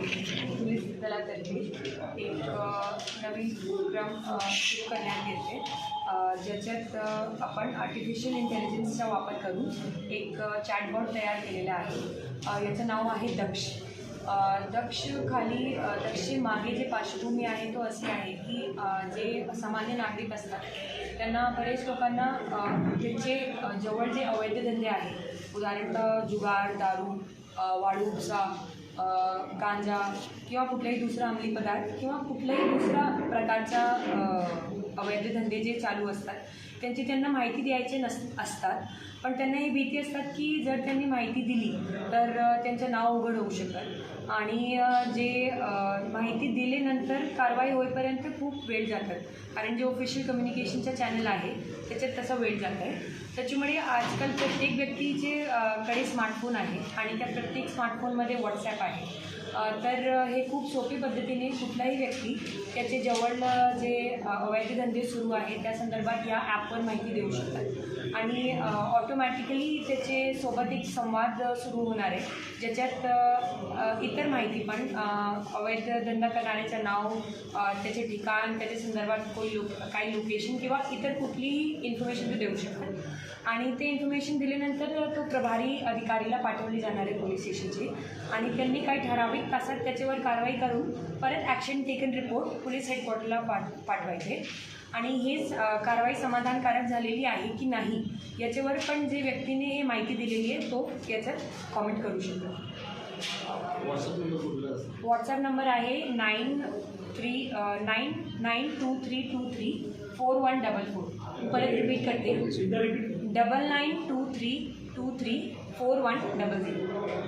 दलातर्फे एक नवीन उपक्रम सुरू करण्यात येते. ज्याच्यात आपण आर्टिफिशियल इंटेलिजन्सचा वापर करून एक चॅटबॉट तयार केलेला आहे. याचं नाव आहे दक्ष. दक्ष खाली दक्ष मागे जे पार्श्वभूमी आहे तो असे आहे की जे सामान्य नागरिक असतात त्यांना बरेच लोकांना त्यांचे जवळ जे अवैध धंदे आहेत उदाहरणार्थ जुगार दारू वाळूचा गांजा किंवा कुठलाही दुसरा अंमली पदार्थ किंवा कुठल्याही दुसरा प्रकारचा अवैध धंदे जे चालू असतात त्यांची त्यांना माहिती द्यायचे नस असतात. पण त्यांना ही भीती असतात की जर त्यांनी माहिती दिली तर त्यांचं नाव उघड होऊ शकतं. आणि जे माहिती दिल्यानंतर कारवाई होईपर्यंत खूप वेळ जातात कारण जे ऑफिशियल कम्युनिकेशनचा चॅनल आहे त्याच्यात तसा वेळ जात. आहे त्याच्यामुळे आजकाल प्रत्येक व्यक्तीचे कडे स्मार्टफोन आहे आणि त्या प्रत्येक स्मार्टफोनमध्ये व्हॉट्सॲप आहे तर हे खूप सोपी पद्धतीने कुठलाही व्यक्ती त्याचे जवळ जे अवैध अवैध धंदे सुरू आहे त्या संदर्भात या ॲपवर माहिती देऊ शकतात आणि ऑटोमॅटिकली त्याचे सोबत एक संवाद सुरू होणार आहे ज्याच्यात इतर माहिती पण अवैध धंदा करणाऱ्याचं नाव त्याचे ठिकाण त्याच्या संदर्भात कोई लोक काही लोकेशन किंवा इतर कुठलीही इन्फॉर्मेशन ते देऊ शकतात. आणि ते इन्फॉर्मेशन दिल्यानंतर तो प्रभारी अधिकारीला पाठवली जाणार आहे पोलीस स्टेशनची आणि त्यांनी काही ठराविक तासात त्याच्यावर कारवाई करून परत ॲक्शन टेकन रिपोर्ट पोलीस हेडक्वार्टरला पाठ पाठवायचे. आणि हेच कारवाई समाधानकारक झालेली आहे की नाही याच्यावर पण जे व्यक्तीने हे माहिती दिलेली आहे तो याच्यात कॉमेंट करू शकतो. व्हॉट्सअप नंबर आहे nine three nine nine two three two three four one double four. परत रिपीट करते. Double nine two three two three four one double zero.